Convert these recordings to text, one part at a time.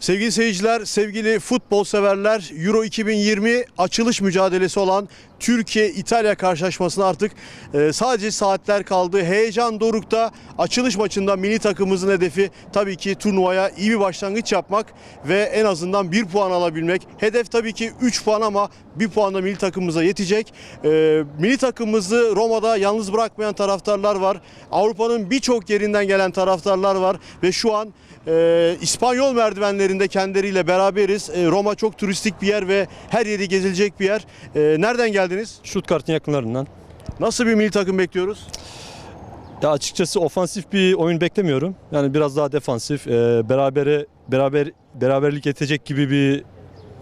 Sevgili seyirciler, sevgili futbol severler, Euro 2020 açılış mücadelesi olan Türkiye-İtalya karşılaşmasına artık e, sadece saatler kaldı. Heyecan dorukta açılış maçında milli takımımızın hedefi tabii ki turnuvaya iyi bir başlangıç yapmak ve en azından bir puan alabilmek. Hedef tabii ki 3 puan ama bir puan da milli takımımıza yetecek. E, milli takımımızı Roma'da yalnız bırakmayan taraftarlar var. Avrupa'nın birçok yerinden gelen taraftarlar var ve şu an ee, İspanyol merdivenlerinde kendileriyle beraberiz. Ee, Roma çok turistik bir yer ve her yeri gezilecek bir yer. Nereden geldiniz? Stuttgart'ın yakınlarından. Nasıl bir milli takım bekliyoruz? Ya açıkçası ofansif bir oyun beklemiyorum. Yani biraz daha defansif, e, berabere beraber beraberlik yetecek gibi bir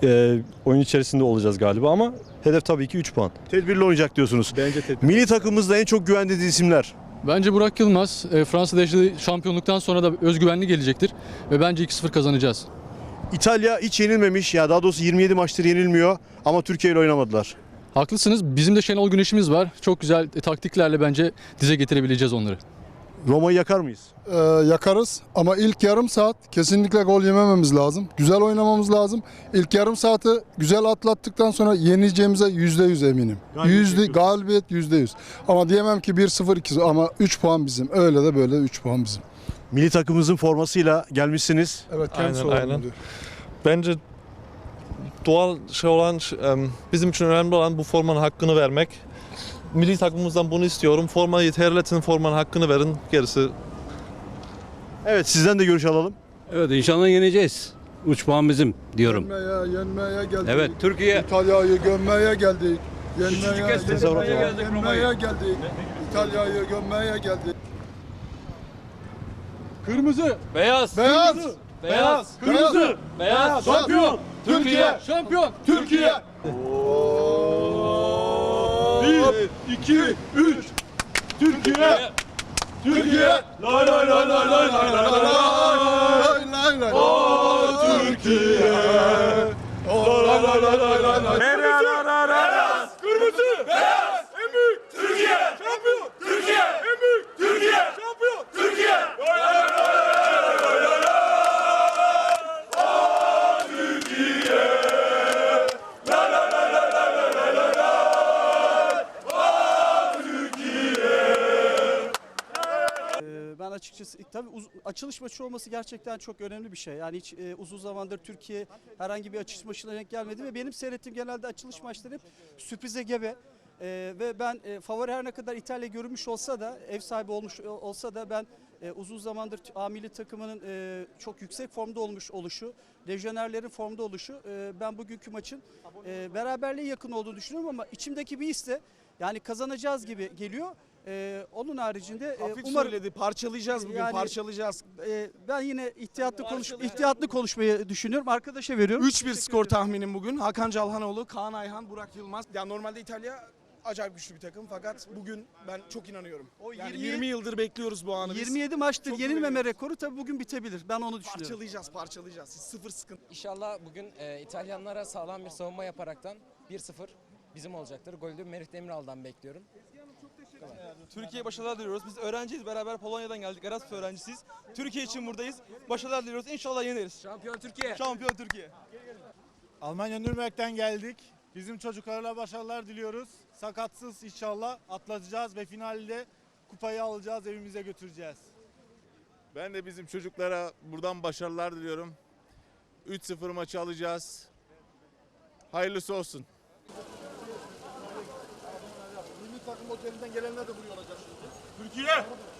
e, oyun içerisinde olacağız galiba ama hedef tabii ki 3 puan. Tedbirli oynayacak diyorsunuz. Bence Milli takımımızda en çok güvendiğiniz isimler. Bence Burak Yılmaz e, Fransa'da yaşadığı şampiyonluktan sonra da özgüvenli gelecektir ve bence 2-0 kazanacağız. İtalya hiç yenilmemiş ya daha doğrusu 27 maçtır yenilmiyor ama Türkiye ile oynamadılar. Haklısınız. Bizim de Şenol Güneş'imiz var. Çok güzel e, taktiklerle bence dize getirebileceğiz onları. Roma'yı yakar mıyız? Ee, yakarız ama ilk yarım saat kesinlikle gol yemememiz lazım. Güzel oynamamız lazım. İlk yarım saati güzel atlattıktan sonra yeneceğimize yüzde yüz eminim. Galibiyet Yüzde galibiyet yüzde yüz. Ama diyemem ki 1-0 2 ama 3 puan bizim. Öyle de böyle 3 puan bizim. Milli takımımızın formasıyla gelmişsiniz. Evet kendisi Aynen, aynen. diyor. Bence doğal şey olan, bizim için önemli olan bu formanın hakkını vermek. Milli takımımızdan bunu istiyorum. Formayı terletin, formanın hakkını verin. Gerisi Evet sizden de görüş alalım. Evet inşallah yeneceğiz. Uç puan bizim diyorum. Yenmeye, yenmeye geldik. Evet Türkiye İtalya'yı gömmeye geldik. Yenmeye, yenmeye, yenmeye geldik yenmeye geldik. İtalya'yı gömmeye geldik. Kırmızı, beyaz, Beyaz! beyaz, Kırmızı! beyaz, Şampiyon! Türkiye! şampiyon. Türkiye! Bir, iki, üç. Türkiye! Türkiye! Lay lay lay lay lay lay lay lay lay lay Türkiye! Lay lay lay lay lay lay. Açıkçası tabii uz- açılış maçı olması gerçekten çok önemli bir şey. Yani hiç e, uzun zamandır Türkiye herhangi bir açılış maçına denk gelmedi ve benim seyrettiğim genelde açılış maçları hep sürprize gebe. Ee, ve ben e, favori her ne kadar İtalya görünmüş olsa da ev sahibi olmuş e, olsa da ben e, uzun zamandır t- A milli takımının e, çok yüksek formda olmuş oluşu, lejyonerlerin formda oluşu e, ben bugünkü maçın e, beraberliğe yakın olduğunu düşünüyorum ama içimdeki bir his de yani kazanacağız gibi geliyor. E, onun haricinde e, Hafif umarım söyledi. Parçalayacağız bugün. Yani- parçalayacağız. e, ben yine ihtiyatlı konuş ihtiyatlı konuşmayı düşünüyorum. Arkadaşa veriyorum. 3-1 skor tahminim bugün. Hakan Calhanoğlu, Kaan Ayhan, Burak Yılmaz. Ya normalde İtalya acayip güçlü bir takım fakat bugün ben çok inanıyorum. O yani 20 20 yıldır bekliyoruz bu anı biz. 27 maçtır Çok yenilmeme güveniyorum. rekoru tabii bugün bitebilir. Ben onu düşünüyorum. Parçalayacağız, parçalayacağız. Sıfır sıkıntı. İnşallah bugün e, İtalyanlara sağlam bir savunma yaparaktan 1-0 bizim olacaktır. Golü de Merih Demiral'dan bekliyorum. Türkiye başarılar diliyoruz. Biz öğrenciyiz. Beraber Polonya'dan geldik. Erasmus öğrencisiyiz. Türkiye için buradayız. Başarılar diliyoruz. İnşallah yeneriz. Şampiyon Türkiye. Şampiyon Türkiye. Almanya Nürnberg'den geldik. Bizim çocuklarla başarılar diliyoruz. Sakatsız inşallah atlatacağız ve finalde kupayı alacağız, evimize götüreceğiz. Ben de bizim çocuklara buradan başarılar diliyorum. 3-0 maçı alacağız. Hayırlısı olsun. Takım otelinden gelenler de buraya olacak şimdi. Türkiye!